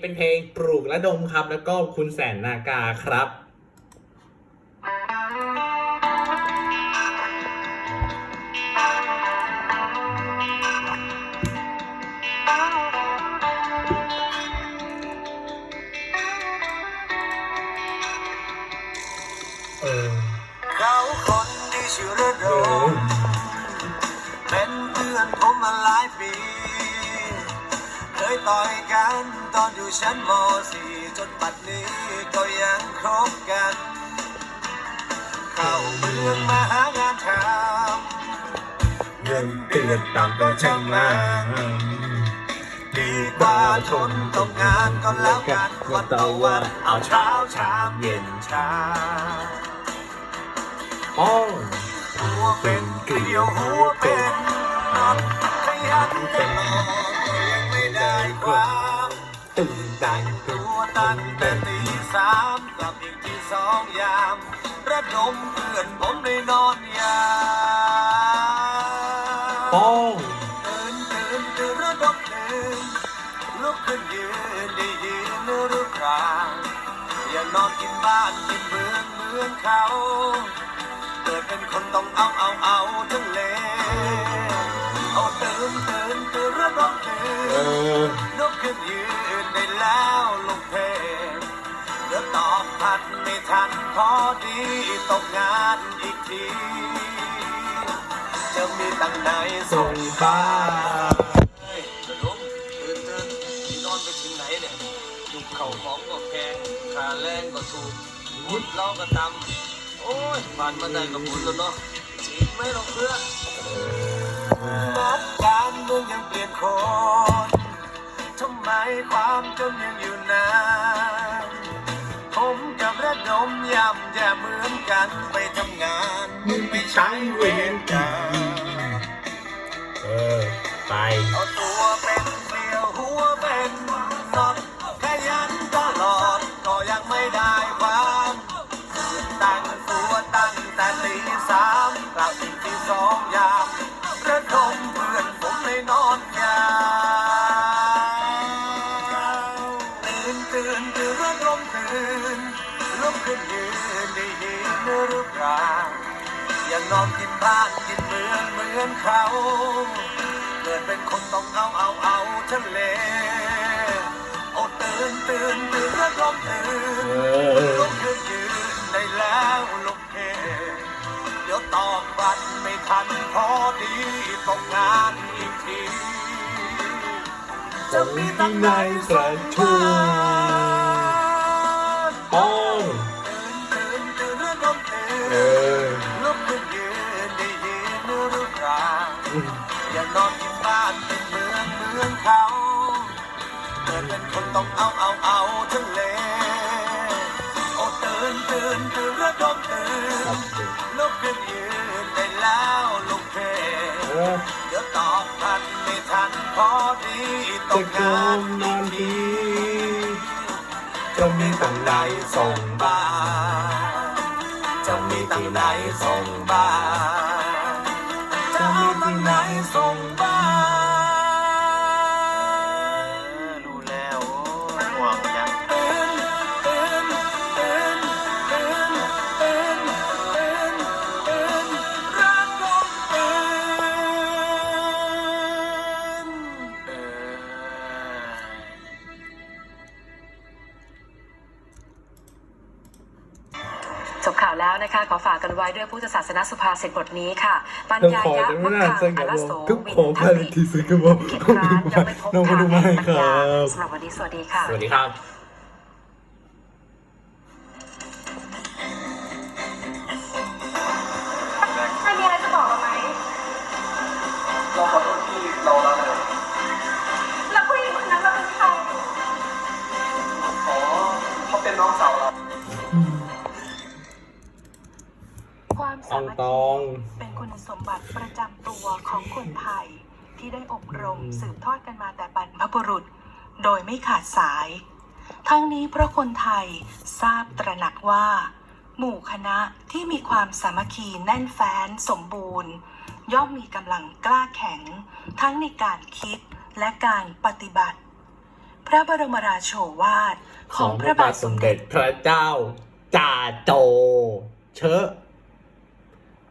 เป็นเพลงปลูกและดมครับ แล้วก็คุณแสนนากาครับเออเขาคนที่ชื่อระดมเป็นเพื่อนผมมาหลายปีเค ยต่อยกันตอนอยู่ชั้นม .4 จนปัดนี้ก็ยังคบกัน เข้าเมืองมาหางานทำเงินเดือนต่ำก็ช่างมาดีกว่าทนตกงานก็แล้วกันวันต่อวันเอาเช้าชามเย็นชาป้องหัวเป็นเกลียวหัวเป็น ตึงตังตึงตัวตั้งแต่ตีสามกลับอีกที่สองยาม ระดมเพื่อนผมได้นอนยามป้องตื่นตื่นตื่นระดมตื่นลุกขึ้นยืนได้ยืนหรือเปล่าอย่านอนกินบ้านกินเมืองเหมือนเขา เกิดเป็นคนต้องเอาเอาเอาทั้งเลเอา อบทันไม่ทันพอดีตกงานอีกที จะมีตังไหนส่งบ้าเฮ้ยกระดุมตื่นตื่นที่นอนไปถึงไหนเนี่ยยุกเข่าของก็แพงค่าแรงก็ถูกบุญเราก็ตำโอ้ยผ่านมาได้กับบุญแล้วเนาะจีบไม่ลงเพื่อนนักการเมืองยังเปลี่ยนคนทำไมความจนยังอยู่นาน ระดมยำแย่เหมือนกันไปทำงานมึงไม่ใช้เวรกรรมเออ ไป เอาตัวเป็นเกลียวหัวเป็นน็อตขยันตลอดก็ยังไม่ได้ความตั้งตัวตั้งแต่ตีสามกลับ นตื่นตื่นระดมตื่นลุกขึ้นยืนได้ยินหรือเปล่าอย่านอนกินบ้านกินเมืองเหมือนเขา เกิดเป็นคนต้องเอาเอาเอาทะเลโอ้ตื่นตื่นตื่นระดมตื่นลุกขึ้นยืนได้แล้วลุกเพเดี๋ยวตอกบัตรไม่ทันพอดีตกงานอีกทีจะมีที่ไหนสักชั่ว อย่านอนกินบ้านเป็นเมืองเหมือนเขาเกิดเป็นคนต้องเอาเอาเอาทั้งเลโอ้ตื่นตื่นตื่นระดมตื่นลุกขึ้นยืนได้แล้วลุกเพเออเดี๋ยวตอบทันไม่ทันพอดีตจะกกงานนอนดีจะมีตังใดส่งบ้าจะมีตังไหนส่งบ้าน งไจบข่าวแล้วนะคะขอฝากกันไว้ด้วยพุทธศาสนสุภาษิตบทนี้ค่ะ ปัญต้องญาขอยะแต่มุไม่ขน่าคัจะงกัอบลว่าโสทุกวิขอนทพาติลิทีสกบอกเข็ดคร้านยังไม่พบน้องมาทางดูมาแห่งคปัญรัญาบสำหรับวันนี้สวัสดีค่ะ สวัสดีครับ ความสาอองมัคตคีอง เป็นคุณสมบัติประจำตัวของคนไทย ที่ได้อบรมอืมสืบทอดกันมาแต่บรรพบุรุษ โดยไม่ขาดสาย ทั้งนี้เพราะคนไทยทราบตระหนักว่า หมู่คณะที่มีความสามัคคีแน่นแฟ้นสมบูรณ์ ย่อมมีกำลังกล้าแข็ง ทั้งในการคิดและการปฏิบัติ พระบรมราโชวาท ของพระบาทสมเด็จพระเจ้าจ่าโจ เชอะ